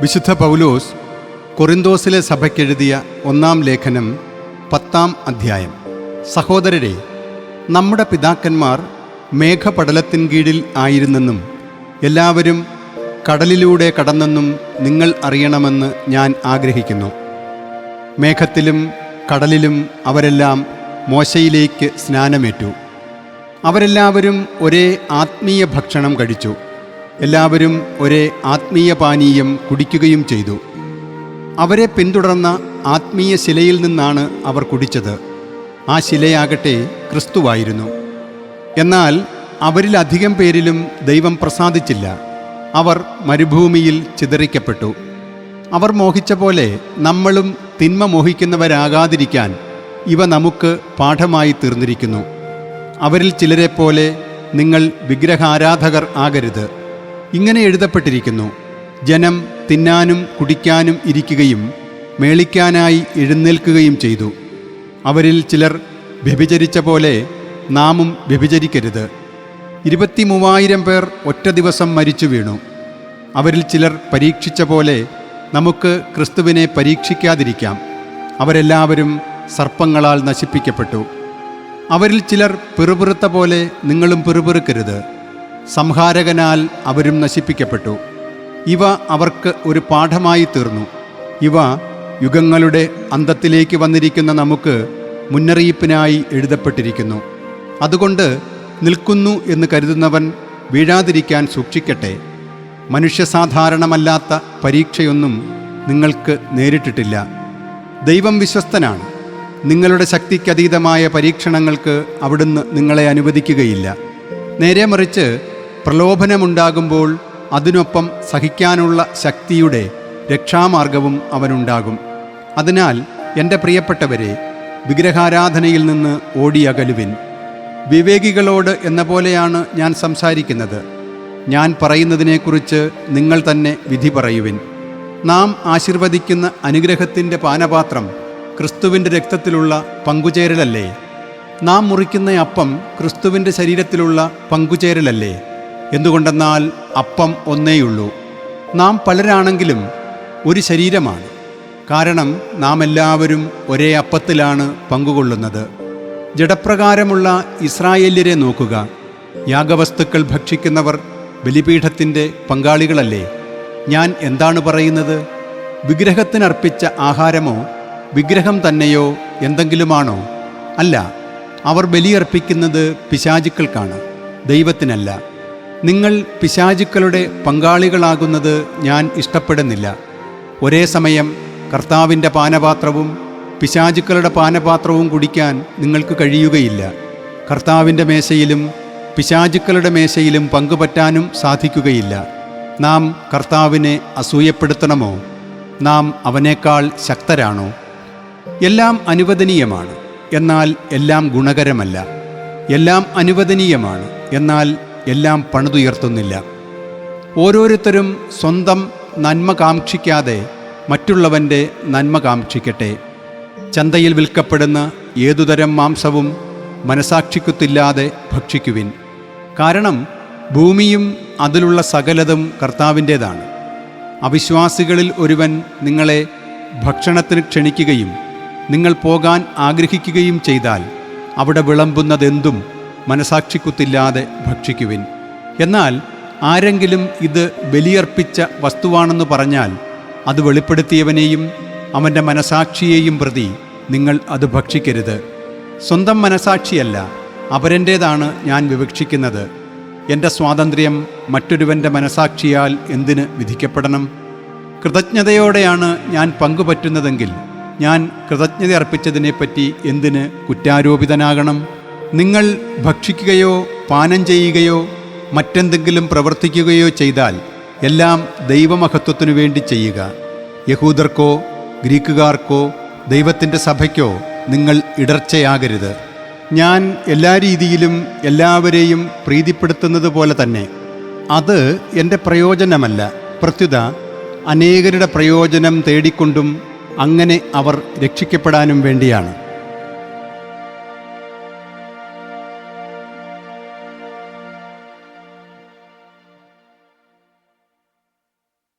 വിശുദ്ധ പൗലോസ് കൊറിന്തോസിലെ സഭയ്ക്കെഴുതിയ ഒന്നാം ലേഖനം പത്താം അധ്യായം. സഹോദരരെ നമ്മുടെ പിതാക്കന്മാർ മേഘപടലത്തിൻ കീഴിൽ ആയിരുന്നെന്നും എല്ലാവരും കടലിലൂടെ കടന്നെന്നും നിങ്ങൾ അറിയണമെന്ന് ഞാൻ ആഗ്രഹിക്കുന്നു. മേഘത്തിലും കടലിലും അവരെല്ലാം മോശയിലേക്ക് സ്നാനമേറ്റു. അവരെല്ലാവരും ഒരേ ആത്മീയ ഭക്ഷണം കഴിച്ചു. എല്ലാവരും ഒരേ ആത്മീയ പാനീയം കുടിക്കുകയും ചെയ്തു. അവരെ പിന്തുടർന്ന ആത്മീയ ശിലയിൽ നിന്നാണ് അവർ കുടിച്ചത്. ആ ശിലയാകട്ടെ ക്രിസ്തുവായിരുന്നു. എന്നാൽ അവരിലധികം പേരിലും ദൈവം പ്രസാദിച്ചില്ല. അവർ മരുഭൂമിയിൽ ചിതറിക്കപ്പെട്ടു. അവർ മോഹിച്ച പോലെ നമ്മളും തിന്മ മോഹിക്കുന്നവരാകാതിരിക്കാൻ ഇവ നമുക്ക് പാഠമായി തീർന്നിരിക്കുന്നു. അവരിൽ ചിലരെപ്പോലെ നിങ്ങൾ വിഗ്രഹാരാധകർ ആകരുത്. ഇങ്ങനെ എഴുതപ്പെട്ടിരിക്കുന്നു. ജനം തിന്നാനും കുടിക്കാനും ഇരിക്കുകയും മേളിക്കാനായി എഴുന്നേൽക്കുകയും ചെയ്തു. അവരിൽ ചിലർ വ്യഭിചരിച്ച പോലെ നാമും വ്യഭിചരിക്കരുത്. ഇരുപത്തി മൂവായിരം പേർ ഒറ്റ ദിവസം മരിച്ചു വീണു. അവരിൽ ചിലർ പരീക്ഷിച്ച പോലെ നമുക്ക് ക്രിസ്തുവിനെ പരീക്ഷിക്കാതിരിക്കാം. അവരെല്ലാവരും സർപ്പങ്ങളാൽ നശിപ്പിക്കപ്പെട്ടു. അവരിൽ ചിലർ പിറുപിറുത്ത പോലെ നിങ്ങളും പിറുപിറുക്കരുത്. സംഹാരകനാൽ അവരും നശിപ്പിക്കപ്പെട്ടു. ഇവ അവർക്ക് ഒരു പാഠമായി തീർന്നു. ഇവ യുഗങ്ങളുടെ അന്തത്തിലേക്ക് വന്നിരിക്കുന്ന നമുക്ക് മുന്നറിയിപ്പിനായി എഴുതപ്പെട്ടിരിക്കുന്നു. അതുകൊണ്ട് നിൽക്കുന്നു എന്ന് കരുതുന്നവൻ വീഴാതിരിക്കാൻ സൂക്ഷിക്കട്ടെ. മനുഷ്യസാധാരണമല്ലാത്ത പരീക്ഷയൊന്നും നിങ്ങൾക്ക് നേരിട്ടിട്ടില്ല. ദൈവം വിശ്വസ്തനാണ്. നിങ്ങളുടെ ശക്തിക്കതീതമായ പരീക്ഷണങ്ങൾക്ക് അവിടുന്ന് നിങ്ങളെ അനുവദിക്കുകയില്ല. നേരെ മറിച്ച് പ്രലോഭനമുണ്ടാകുമ്പോൾ അതിനൊപ്പം സഹിക്കാനുള്ള ശക്തിയുടെ രക്ഷാമാർഗവും അവനുണ്ടാകും. അതിനാൽ എന്റെ പ്രിയപ്പെട്ടവരെ വിഗ്രഹാരാധനയിൽ നിന്ന് ഓടിയകലുവിൻ. വിവേകികളോട് എന്ന പോലെയാണ് ഞാൻ സംസാരിക്കുന്നത്. ഞാൻ പറയുന്നതിനെക്കുറിച്ച് നിങ്ങൾ തന്നെ വിധി പറയുവിൻ. നാം ആശീർവദിക്കുന്ന അനുഗ്രഹത്തിന്റെ പാനപാത്രം ക്രിസ്തുവിന്റെ രക്തത്തിലുള്ള പങ്കുചേരലല്ലേ? നാം മുറിക്കുന്ന അപ്പം ക്രിസ്തുവിന്റെ ശരീരത്തിലുള്ള പങ്കുചേരലല്ലേ? എന്തുകൊണ്ടെന്നാൽ അപ്പം ഒന്നേയുള്ളൂ. നാം പലരാണെങ്കിലും ഒരു ശരീരമാണ്. കാരണം നാം എല്ലാവരും ഒരേ അപ്പത്തിലാണ് പങ്കുകൊള്ളുന്നത്. ജഡപ്രകാരമുള്ള ഇസ്രായേല്യരെ നോക്കുക. യാഗവസ്തുക്കൾ ഭക്ഷിക്കുന്നവർ ബലിപീഠത്തിന്റെ പങ്കാളികളല്ലേ? ഞാൻ എന്താണ് പറയുന്നത്? വിഗ്രഹത്തിനർപ്പിച്ച ആഹാരമോ വിഗ്രഹം തന്നെയോ എന്തെങ്കിലുമാണോ? അല്ല അവർ ബലിയർപ്പിക്കുന്നത് പിശാചുക്കൾക്കാണ് ദൈവത്തിനല്ല. നിങ്ങൾ പിശാചുക്കളുടെ പങ്കാളികളാകുന്നത് ഞാൻ ഇഷ്ടപ്പെടുന്നില്ല. ഒരേ സമയം കർത്താവിന്റെ പാനപാത്രവും പിശാചുക്കളുടെ പാനപാത്രവും കുടിക്കാൻ നിങ്ങൾക്ക് കഴിയുകയില്ല. കർത്താവിന്റെ മേശയിലും പിശാചുക്കളുടെ മേശയിലും പങ്കുപറ്റാനും സാധിക്കുകയില്ല. നാം കർത്താവിനെ അസൂയപ്പെടുത്തണമോ? നാം അവനേക്കാൾ ശക്തരാണോ? എല്ലാം അനുവദനീയമാണ് എന്നാൽ എല്ലാം ഗുണകരമല്ല. എല്ലാം അനുവദനീയമാണ് എന്നാൽ എല്ലാം പണിതുയർത്തുന്നില്ല. ഓരോരുത്തരും സ്വന്തം നന്മ കാക്ഷിക്കാതെ മറ്റുള്ളവന്റെ നന്മ കാക്ഷിക്കട്ടെ. ചന്തയിൽ വിൽക്കപ്പെടുന്ന ഏതുതരം മാംസവും മനസാക്ഷിക്കുത്തില്ലാതെ ഭക്ഷിക്കുവിൻ. കാരണം ഭൂമിയും അതിലുള്ള സകലതും കർത്താവിന്റേതാണ്. അവിശ്വാസികളിൽ ഒരുവൻ നിങ്ങളെ ഭക്ഷണത്തിന് ക്ഷണിക്കുകയും നിങ്ങൾ പോകാൻ ആഗ്രഹിക്കുകയും ചെയ്താൽ അവിടെ വിളമ്പുന്നതെന്തും മനസാക്ഷിക്കുത്തില്ലാതെ ഭക്ഷിക്കുവിൻ. എന്നാൽ ആരെങ്കിലും ഇത് ബലിയർപ്പിച്ച വസ്തുവാണെന്ന് പറഞ്ഞാൽ അത് വെളിപ്പെടുത്തിയവനെയും അവന്റെ മനസാക്ഷിയെയും പ്രതി നിങ്ങൾ അത് ഭക്ഷിക്കരുത്. സ്വന്തം മനസാക്ഷിയല്ല അവരന്റേതാണ് ഞാൻ വിവക്ഷിക്കുന്നത്? എന്റെ സ്വാതന്ത്ര്യം മറ്റൊരുവന്റെ മനസാക്ഷിയാൽ എന്തിന് വിധിക്കപ്പെടണം? കൃതജ്ഞതയോടെയാണ് ഞാൻ പങ്കുപറ്റുന്നതെങ്കിൽ ഞാൻ കൃതജ്ഞത അർപ്പിച്ചതിനെപ്പറ്റി എന്തിന് കുറ്റാരോപിതനാകണം? നിങ്ങൾ ഭക്ഷിക്കുകയോ പാനം ചെയ്യുകയോ മറ്റെന്തെങ്കിലും പ്രവർത്തിക്കുകയോ ചെയ്താൽ എല്ലാം ദൈവമഹത്വത്തിനു വേണ്ടി ചെയ്യുക. യഹൂദർക്കോ ഗ്രീക്കുകാർക്കോ ദൈവത്തിന്റെ സഭയ്ക്കോ നിങ്ങൾ ഇടർച്ചയാകരുത്. ഞാൻ എല്ലാ രീതിയിലും എല്ലാവരെയും പ്രീതിപ്പെടുത്തുന്നത് പോലെ തന്നെ അത് എന്റെ പ്രയോജനമല്ല. പ്രത്യുത അനേകരുടെ പ്രയോജനം തേടിക്കൊണ്ടും അങ്ങനെ അവർ രക്ഷിക്കപ്പെടാനും വേണ്ടിയാണ്.